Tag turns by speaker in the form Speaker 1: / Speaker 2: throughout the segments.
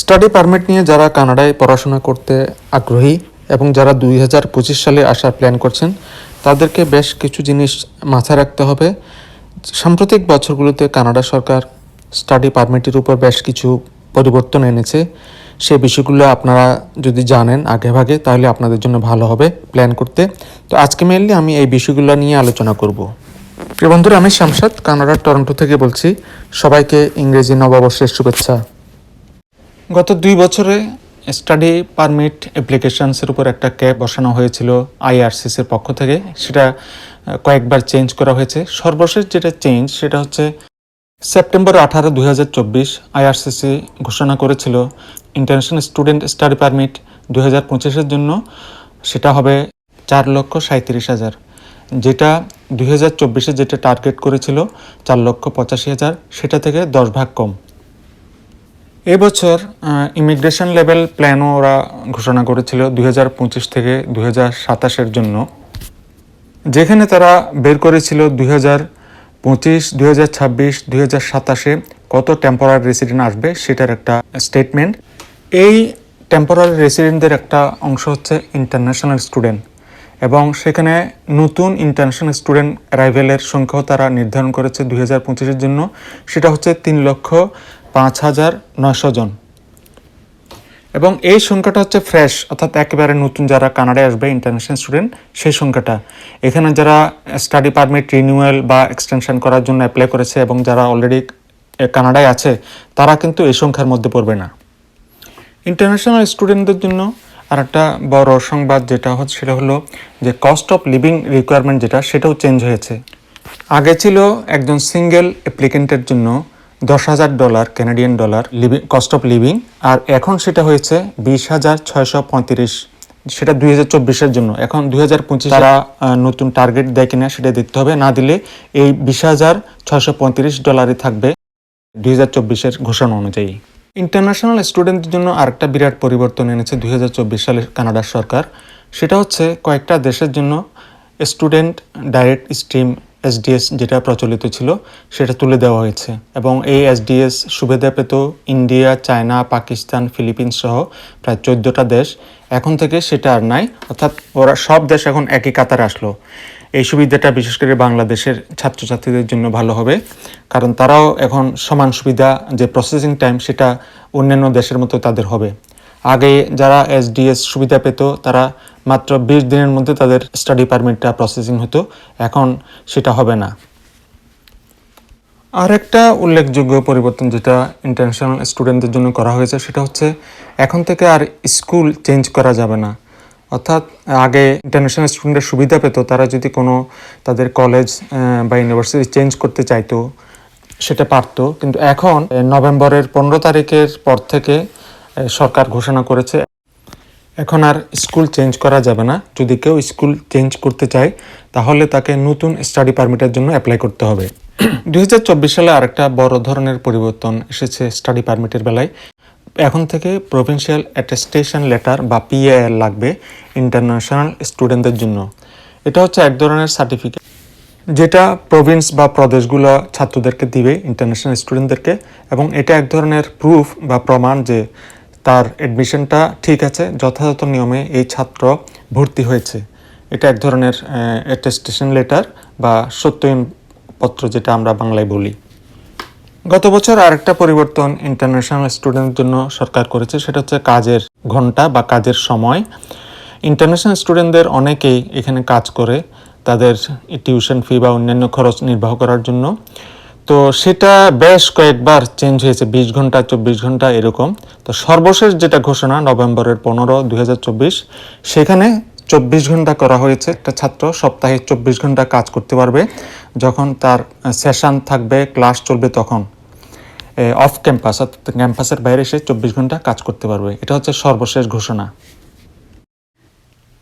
Speaker 1: Study permit নিয়ে যারা কানাডায় পড়াশোনা করতে আগ্রহী এবং যারা দুই হাজার পঁচিশ সালে আসার প্ল্যান করছেন, তাদেরকে বেশ কিছু জিনিস মাথায় রাখতে হবে। সাম্প্রতিক বছরগুলোতে কানাডা সরকার স্টাডি পারমিটের উপর বেশ কিছু পরিবর্তন এনেছে। সে বিষয়গুলো আপনারা যদি জানেন আগে ভাগে তাহলে আপনাদের জন্য ভালো হবে প্ল্যান করতে। তো আজকে মেনলি আমি এই বিষয়গুলো নিয়ে আলোচনা করব। প্রিয় বন্ধুরা, আমি শামসাদ, কানাডার টরন্টো থেকে বলছি। সবাইকে ইংরেজি নববর্ষের শুভেচ্ছা। গত দুই বছরে স্টাডি পারমিট অ্যাপ্লিকেশানসের উপর একটা ক্যাপ বসানো হয়েছিল আইআরসিসির পক্ষ থেকে। সেটা কয়েকবার চেঞ্জ করা হয়েছে। সর্বশেষ যেটা চেঞ্জ সেটা হচ্ছে সেপ্টেম্বর আঠারো, দুই হাজার চব্বিশ আইআরসিসি ঘোষণা করেছিল ইন্টারন্যাশনাল স্টুডেন্ট স্টাডি পারমিট দুই হাজার পঁচিশের জন্য। সেটা হবে চার লক্ষ সাঁত্রিশ হাজার। যেটা দুই হাজার চব্বিশে যেটা টার্গেট করেছিল, চার লক্ষ পঁচাশি হাজার। সেটা থেকে দশ ভাগ কম। এবছর ইমিগ্রেশন লেভেল প্ল্যানও ওরা ঘোষণা করেছিল দুই হাজার পঁচিশ থেকে দুই সাতাশের জন্য। যেখানে তারা বের করেছিল দুই হাজার পঁচিশ, দুই হাজার ছাব্বিশ, দুই হাজার সাতাশে কত টেম্পোরারি রেসিডেন্ট আসবে সেটার একটা স্টেটমেন্ট এই টেম্পোরারি রেসিডেন্টদের একটা অংশ হচ্ছে ইন্টারন্যাশনাল স্টুডেন্ট এবং সেখানে নতুন ইন্টারন্যাশনাল স্টুডেন্ট অ্যারাইভেলের সংখ্যাও তারা নির্ধারণ করেছে দুই হাজার পঁচিশের জন্য। সেটা হচ্ছে তিন লক্ষ পাঁচ হাজার নয়শো জন। এবং এই সংখ্যাটা হচ্ছে ফ্রেশ, অর্থাৎ একেবারে নতুন যারা কানাডায় আসবে ইন্টারন্যাশনাল স্টুডেন্ট সেই সংখ্যাটা। এখানে যারা স্টাডি পারমিট রিনিউয়াল বা এক্সটেনশন করার জন্য অ্যাপ্লাই করেছে এবং যারা অলরেডি কানাডায় আছে, তারা কিন্তু এই সংখ্যার মধ্যে পড়বে না। ইন্টারন্যাশনাল স্টুডেন্টদের জন্য আর একটা বড় সংবাদ যেটা হচ্ছে, সেটা হলো যে কস্ট অফ লিভিং রিকোয়ারমেন্ট যেটা, সেটাও চেঞ্জ হয়েছে। আগে ছিল একজন সিঙ্গেল অ্যাপ্লিকেন্টের জন্য দশ হাজার dollar Canadian dollar living cost of living আর এখন সেটা হয়েছে বিশ হাজার ছয়শো পঁয়ত্রিশ। সেটা দুই হাজার চব্বিশের জন্য। এখন দুই হাজার পঁচিশ তারা নতুন টার্গেট দেয় কিনা সেটা দেখতে হবে। না দিলে এই বিশ হাজার ছয়শো পঁয়ত্রিশ ডলারই থাকবে দুই হাজার চব্বিশের ঘোষণা অনুযায়ী। ইন্টারন্যাশনাল স্টুডেন্টদের জন্য আরেকটা বিরাট পরিবর্তন এনেছে দুই হাজার চব্বিশ সালে কানাডার সরকার। সেটা হচ্ছে কয়েকটা দেশের জন্য স্টুডেন্ট ডাইরেক্ট স্ট্রিম এসডিএস যেটা প্রচলিত ছিল, সেটা তুলে দেওয়া হয়েছে। এবং এই এসডিএস সুবিধা পেত ইন্ডিয়া, চায়না, পাকিস্তান, ফিলিপিন্স সহ প্রায় চোদ্দোটা দেশ। এখন থেকে সেটা আর নাই, অর্থাৎ ওরা সব দেশ এখন একই কাতারে আসলো। এই সুবিধাটা বিশেষ করে বাংলাদেশের ছাত্রছাত্রীদের জন্য ভালো হবে, কারণ তারাও এখন সমান সুবিধা যে প্রসেসিং টাইম সেটা অন্যান্য দেশের মতো তাদের হবে। আগে যারা এসডিএস সুবিধা পেত, তারা মাত্র বিশ দিনের মধ্যে তাদের স্টাডি পারমিটটা প্রসেসিং হতো। এখন সেটা হবে না। আর একটা উল্লেখযোগ্য পরিবর্তন যেটা ইন্টারন্যাশনাল স্টুডেন্টদের জন্য করা হয়েছে, সেটা হচ্ছে এখন থেকে আর স্কুল চেঞ্জ করা যাবে না। অর্থাৎ আগে ইন্টারন্যাশনাল স্টুডেন্টের সুবিধা পেত, তারা যদি কোনো তাদের কলেজ বা ইউনিভার্সিটি চেঞ্জ করতে চাইতো, সেটা পারতো। কিন্তু এখন নভেম্বরের পনেরো তারিখের পর থেকে সরকার ঘোষণা করেছে। এখন আর স্কুল চেঞ্জ করা যাবে না। যদি কেউ স্কুল চেঞ্জ করতে চায়, তাহলে তাকে নতুন স্টাডি পারমিটের জন্য অ্যাপ্লাই করতে হবে। দু হাজার চব্বিশ সালে আরেকটা বড় ধরনের পরিবর্তন এসেছে স্টাডি পারমিটের বেলায়। এখন থেকে প্রভিন্সিয়াল অ্যাটেস্টেশন লেটার বা পিএএল লাগবে ইন্টারন্যাশনাল স্টুডেন্টদের জন্য। এটা হচ্ছে এক ধরনের সার্টিফিকেট। যেটা প্রভিন্স বা প্রদেশগুলো ছাত্রদেরকে দিবে, ইন্টারন্যাশনাল স্টুডেন্টদেরকে, এবং এটা এক ধরনের প্রুফ বা প্রমাণ যে তার অ্যাডমিশনটা ঠিক আছে, যথাযথ নিয়মে এই ছাত্র ভর্তি হয়েছে। এটা এক ধরনের অ্যাটেস্টেশন লেটার বা সত্যয়ন পত্র যেটা আমরা বাংলায় বলি। গত বছর আরেকটা পরিবর্তন ইন্টারন্যাশনাল স্টুডেন্টের জন্য সরকার করেছে, সেটা হচ্ছে কাজের ঘণ্টা বা কাজের সময়। ইন্টারন্যাশনাল স্টুডেন্টদের অনেকেই এখানে কাজ করে তাদের টিউশন ফি বা অন্যান্য খরচ নির্বাহ করার জন্য। তো সেটা বেশ কয়েকবার চেঞ্জ হয়েছে, বিশ ঘণ্টা, চব্বিশ ঘণ্টা এরকম। তো সর্বশেষ যেটা ঘোষণা নভেম্বরের পনেরো, দুই সেখানে চব্বিশ ঘণ্টা করা হয়েছে। একটা ছাত্র সপ্তাহে চব্বিশ ঘণ্টা কাজ করতে পারবে। যখন তার সেশন থাকবে ক্লাস চলবে তখন অফ ক্যাম্পাস অর্থাৎ ক্যাম্পাসের বাইরে এসে চব্বিশ ঘণ্টা কাজ করতে পারবে। এটা হচ্ছে সর্বশেষ ঘোষণা।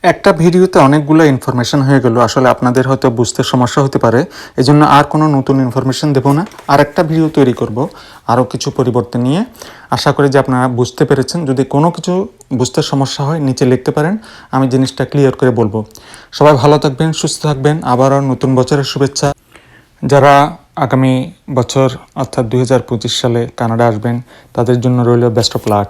Speaker 1: একটা ভিডিওতে অনেকগুলো ইনফরমেশন হয়ে গেল। আসলে আপনাদের হয়তো বুঝতে সমস্যা হতে পারে। এজন্য আর কোনো নতুন ইনফরমেশন দেব না। আর একটা ভিডিও তৈরি করব, আরও কিছু পরিবর্তন নিয়ে। আশা করি যে আপনারা বুঝতে পেরেছেন। যদি কোনো কিছু বুঝতে সমস্যা হয়, নিচে লিখতে পারেন। আমি জিনিসটা ক্লিয়ার করে বলব। সবাই ভালো থাকবেন, সুস্থ থাকবেন। আবারও নতুন বছরের শুভেচ্ছা। যারা আগামী বছর, অর্থাৎ দু হাজার পঁচিশ সালে কানাডা আসবেন, তাদের জন্য রইল বেস্ট অফ লাক